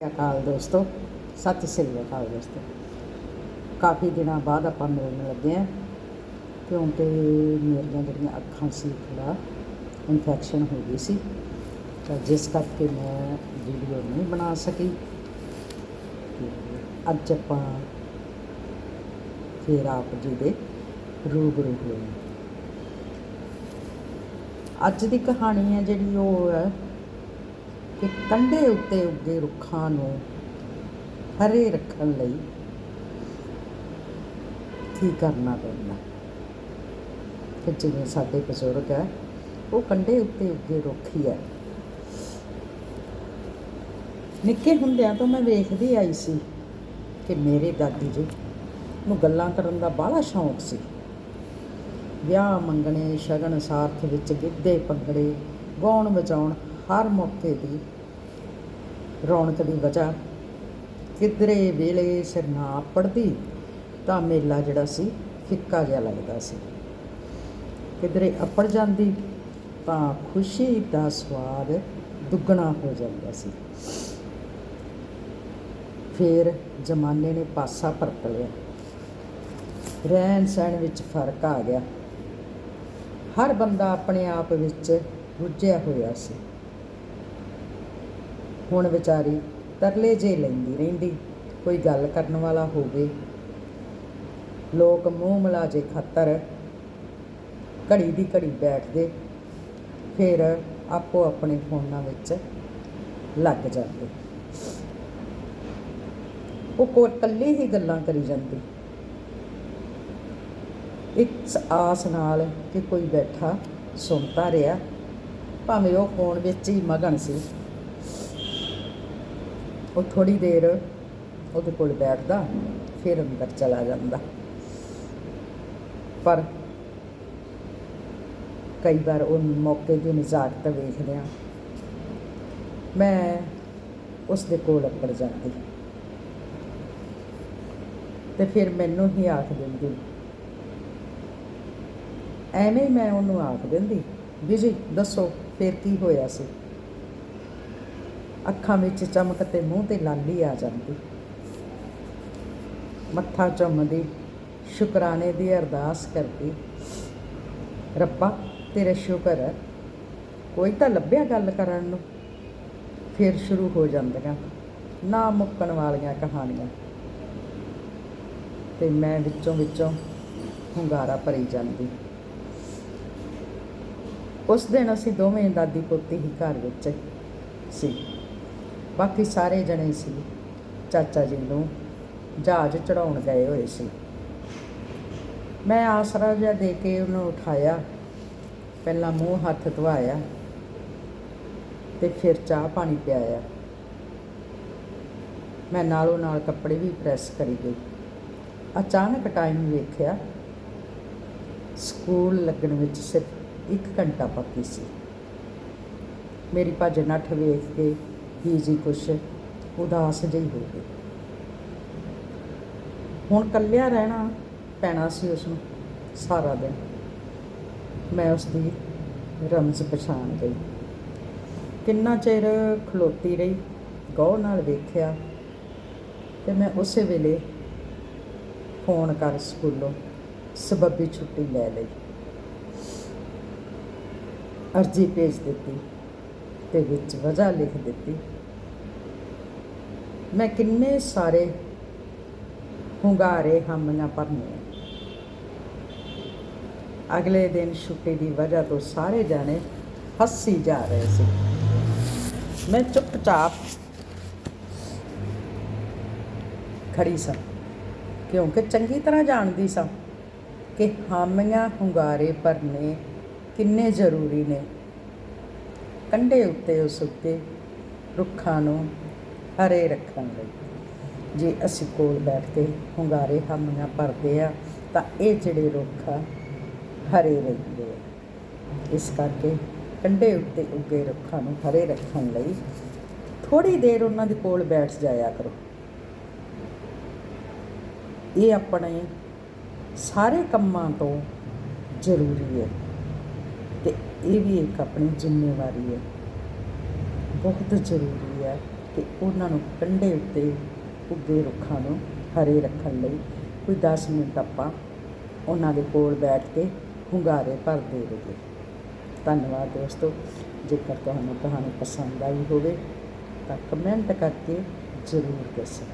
ਅਕਾਲ ਦੋਸਤੋ। ਸਤਿ ਸ੍ਰੀ ਅਕਾਲ ਦੋਸਤੋ। ਕਾਫੀ ਦਿਨਾਂ ਬਾਅਦ ਆਪਾਂ ਮਿਲਣ ਲੱਗੇ ਆ ਕਿਉਂਕਿ ਮੇਰੀਆਂ ਜਿਹੜੀਆਂ ਅੱਖਾਂ ਸੀ ਥੋੜਾ ਇਨਫੈਕਸ਼ਨ ਹੋ ਗਈ ਸੀ। ਤਾਂ ਜਿਸ ਕਰਕੇ ਮੈਂ ਵੀਡੀਓ ਨਹੀਂ ਬਣਾ ਸਕੀ। ਅੱਜ ਆਪਾਂ ਫਿਰ ਆਪ ਜੀ ਦੇ ਰੂਬਰੂ ਹੋਏ ਅੱਜ ਦੀ ਕਹਾਣੀ ਹੈ ਜਿਹੜੀ ਉਹ ਹੈ ਕਿ ਕੰਢੇ ਉੱਤੇ ਉੱਗੇ ਰੁੱਖਾਂ ਨੂੰ ਹਰੇ ਰੱਖਣ ਲਈ ਕੀ ਕਰਨਾ ਪੈਂਦਾ? ਕਿ ਜਿਵੇਂ ਸਾਡੇ ਬਜ਼ੁਰਗ ਹੈ, ਉਹ ਕੰਢੇ ਉੱਤੇ ਉੱਗੇ ਰੁੱਖ ਹੀ। ਹੈ ਨਿੱਕੇ ਹੁੰਦਿਆਂ ਤੋਂ ਮੈਂ ਵੇਖਦੀ ਆਈ ਸੀ ਕਿ ਮੇਰੇ ਦਾਦੀ ਜੀ ਨੂੰ ਗੱਲਾਂ ਕਰਨ ਦਾ ਬਾਹਲਾ ਸ਼ੌਂਕ ਸੀ। ਵਿਆਹ ਮੰਗਣੇ, ਸ਼ਗਨ ਸਾਰਥ ਵਿੱਚ ਗਿੱਧੇ ਪੰਗੜੇ ਗਾਉਣ ਵਜਾਉਣ ਹਰ ਮੌਕੇ ਦੀ ਰੌਣਕ ਦੀ ਵਜ੍ਹਾ ਕਿਧਰੇ ਵੇਲੇ ਸਿਰ ਨਾ ਪੜਦੀ ਤਾਂ ਮੇਲਾ ਜਿਹੜਾ ਸੀ ਫਿੱਕਾ ਜਿਹਾ ਲੱਗਦਾ ਸੀ। ਕਿਧਰੇ ਅੱਪੜ ਜਾਂਦੀ ਤਾਂ ਖੁਸ਼ੀ ਦਾ ਸਵਾਦ ਦੁੱਗਣਾ ਹੋ ਜਾਂਦਾ ਸੀ। ਫਿਰ ਜ਼ਮਾਨੇ ਨੇ ਪਾਸਾ ਪਰਤ ਲਿਆ। ਰਹਿਣ ਸਹਿਣ ਵਿੱਚ ਫ਼ਰਕ ਆ ਗਿਆ। ਹਰ ਬੰਦਾ ਆਪਣੇ ਆਪ ਵਿੱਚ ਰੁੱਝਿਆ ਹੋਇਆ ਸੀ। ਹੁਣ ਵਿਚਾਰੀ ਤਰਲੇ ਜੇ ਲੈਂਦੀ ਰਹਿੰਦੀ, ਕੋਈ ਗੱਲ ਕਰਨ ਵਾਲਾ ਹੋਵੇ। ਲੋਕ ਮੂੰਹ ਮਲਾਜੇ ਖਾਤਰ ਘੜੀ ਦੀ ਘੜੀ ਬੈਠਦੇ, ਫਿਰ ਆਪੋ ਆਪਣੇ ਫੋਨਾਂ ਵਿੱਚ ਲੱਗ ਜਾਂਦੇ। ਉਹ ਕੋਈ ਇਕੱਲੀ ਹੀ ਗੱਲਾਂ ਕਰੀ ਜਾਂਦੀ। ਇੱਕ ਆਸ ਨਾਲ ਕਿ ਕੋਈ ਬੈਠਾ ਸੁਣਦਾ ਰਿਹਾ, ਭਾਵੇਂ ਉਹ ਫੋਨ ਵਿੱਚ ਹੀ ਮਗਨ ਸੀ। ਉਹ ਥੋੜੀ ਦੇਰ ਉਹਦੇ ਕੋਲ ਬੈਠਦਾ, ਫਿਰ ਅੰਦਰ ਚਲਾ ਜਾਂਦਾ। ਪਰ ਕਈ ਵਾਰ ਉਹ ਮੌਕੇ ਦੀ ਨਜ਼ਾਕਤ ਵੇਖਦੇ ਆ ਮੈਂ ਉਸ ਦੇ ਕੋਲ ਅੱਪੜ ਜਾਂਦੀ। ਤੇ ਫਿਰ ਮੈਨੂੰ ਹੀ ਆਖ ਦਿੰਦੀ। ਐਵੇਂ ਮੈਂ ਉਹਨੂੰ ਆਖ ਦਿੰਦੀ, ਵੀ ਜੀ ਦੱਸੋ, ਫਿਰ ਕੀ ਹੋਇਆ ਸੀ? ਅੱਖਾਂ ਵਿੱਚ ਚਮਕ ਤੇ ਮੂੰਹ ਤੇ ਲਾਲੀ ਆ ਜਾਂਦੀ। ਮੱਥਾ ਚੁੰਮਦੀ, ਸ਼ੁਕਰਾਨੇ ਦੀ ਅਰਦਾਸ ਕਰਦੀ। ਰੱਬਾ, ਤੇਰੇ ਸ਼ੁਕਰ ਹੈ। ਕੋਈ ਤਾਂ ਲੱਭਿਆ ਗੱਲ ਕਰਨ ਨੂੰ? ਫਿਰ ਸ਼ੁਰੂ ਹੋ ਜਾਂਦੀਆਂ, ਨਾ ਮੁੱਕਣ ਵਾਲੀਆਂ ਕਹਾਣੀਆਂ। ਤੇ ਮੈਂ ਵਿੱਚੋਂ ਵਿੱਚੋਂ ਹੁੰਗਾਰਾ ਭਰੀ ਜਾਂਦੀ। ਉਸ ਦਿਨ ਅਸੀਂ ਦੋਵੇਂ ਦਾਦੀ ਪੋਤੀ ਹੀ ਘਰ ਵਿੱਚ ਸੀ। ਬਾਕੀ ਸਾਰੇ ਜਣੇ ਸੀ। ਚਾਚਾ ਜੀ ਨੂੰ ਜਹਾਜ਼ ਚੜਾਉਣ ਗਏ ਹੋਏ ਸੀ। ਮੈਂ ਆਸਰਾ ਜਿਹਾ ਦੇ ਕੇ ਉਹਨੂੰ ਉਠਾਇਆ। ਪਹਿਲਾਂ ਮੂੰਹ ਹੱਥ ਧਵਾਇਆ ਤੇ ਫਿਰ ਚਾਹ ਪਾਣੀ ਪਿਆਇਆ। ਮੈਂ ਨਾਲੋਂ ਨਾਲ ਕੱਪੜੇ ਵੀ ਪ੍ਰੈਸ ਕਰੀ ਗਈ। ਅਚਾਨਕ ਟਾਈਮ ਵੇਖਿਆ, ਸਕੂਲ ਲੱਗਣ ਵਿੱਚ ਸਿਰਫ 1 ਘੰਟਾ ਬਾਕੀ ਸੀ। ਮੇਰੀ ਭੱਜ ਨੱਠ ਵੇਖ ਕੇ ਹੀ ਜੀ ਕੁਛ ਉਦਾਸ ਜਿਹੀ ਹੋ ਗਈ। ਹੁਣ ਕੱਲਿਆ ਰਹਿਣਾ ਪੈਣਾ ਸੀ ਉਸ ਨੂੰ ਸਾਰਾ ਦਿਨ। ਮੈਂ ਉਸ ਦੀ ਰਮਜ਼ ਪਛਾਣ ਗਈ। ਕਿੰਨਾ ਚਿਰ ਖਲੋਤੀ ਰਹੀ, ਗੌਰ ਨਾਲ ਵੇਖਿਆ ਤੇ ਮੈਂ ਉਸੇ ਵੇਲੇ ਫੋਨ ਕਰ ਸਕੂਲੋਂ ਸਬੱਬੀ ਛੁੱਟੀ ਲੈ ਲਈ। ਅਰਜੀ ਭੇਜ ਦਿੱਤੀ। ਤੇ ਵਿੱਚ ਵਜ੍ਹਾ ਲਿਖ ਦਿੱਤੀ। ਮੈਂ ਕਿੰਨੇ ਸਾਰੇ ਹੁੰਗਾਰੇ ਹਾਮੀਆਂ ਭਰਨੇ ਅਗਲੇ ਦਿਨ ਛੁੱਟੀ ਦੀ ਵਜ੍ਹਾ ਤੋਂ ਸਾਰੇ ਜਾਣੇ ਹੱਸੀ ਜਾ ਰਹੇ ਸੀ। ਮੈਂ ਚੁੱਪਚਾਪ ਖੜੀ ਸਾਂ, ਕਿਉਂਕਿ ਚੰਗੀ ਤਰ੍ਹਾਂ ਜਾਣਦੀ ਸਾਂ ਕਿ ਹਾਮੀਆਂ ਹੁੰਗਾਰੇ ਭਰਨੇ ਕਿੰਨੇ ਜ਼ਰੂਰੀ ਨੇ। ਕੰਢੇ ਉੱਤੇ ਉਸ ਉੱਤੇ ਰੁੱਖਾਂ ਨੂੰ ਹਰੇ ਰੱਖਣ ਲਈ। ਜੇ ਅਸੀਂ ਕੋਲ ਬੈਠ ਕੇ ਹੁੰਗਾਰੇ ਹਾਮੀਆਂ ਭਰਦੇ ਆ, ਤਾਂ ਇਹ ਜਿਹੜੇ ਰੁੱਖ ਆ, ਹਰੇ ਰਹਿੰਦੇ ਆ। ਇਸ ਕਰਕੇ ਕੰਢੇ ਉੱਤੇ ਉੱਗੇ ਰੁੱਖਾਂ ਨੂੰ ਹਰੇ ਰੱਖਣ ਲਈ ਥੋੜੀ ਦੇਰ ਉਹਨਾਂ ਦੇ ਕੋਲ ਬੈਠ ਜਾਇਆ ਕਰੋ। ਇਹ ਆਪਣੇ ਸਾਰੇ ਕੰਮਾਂ ਤੋਂ ਜ਼ਰੂਰੀ ਹੈ। ਇਹ ਵੀ ਇੱਕ ਆਪਣੀ ਜ਼ਿੰਮੇਵਾਰੀ ਹੈ। ਬਹੁਤ ਜ਼ਰੂਰੀ ਹੈ ਤੇ ਉਹਨਾਂ ਨੂੰ ਕੰਢੇ ਉੱਤੇ ਉੱਗੇ ਰੁੱਖਾਂ ਨੂੰ ਹਰੇ ਰੱਖਣ ਲਈ ਕੋਈ 10 ਮਿੰਟ ਆਪਾਂ ਉਹਨਾਂ ਦੇ ਕੋਲ ਬੈਠ ਕੇ ਹੁੰਗਾਰੇ ਭਰਦੇ ਰਹੀਏ। ਧੰਨਵਾਦ ਦੋਸਤੋ, ਜੇਕਰ ਤੁਹਾਨੂੰ ਕਹਾਣੀ ਪਸੰਦ ਆਈ ਹੋਵੇ ਤਾਂ ਕਮੈਂਟ ਕਰਕੇ ਜ਼ਰੂਰ ਦੱਸੋ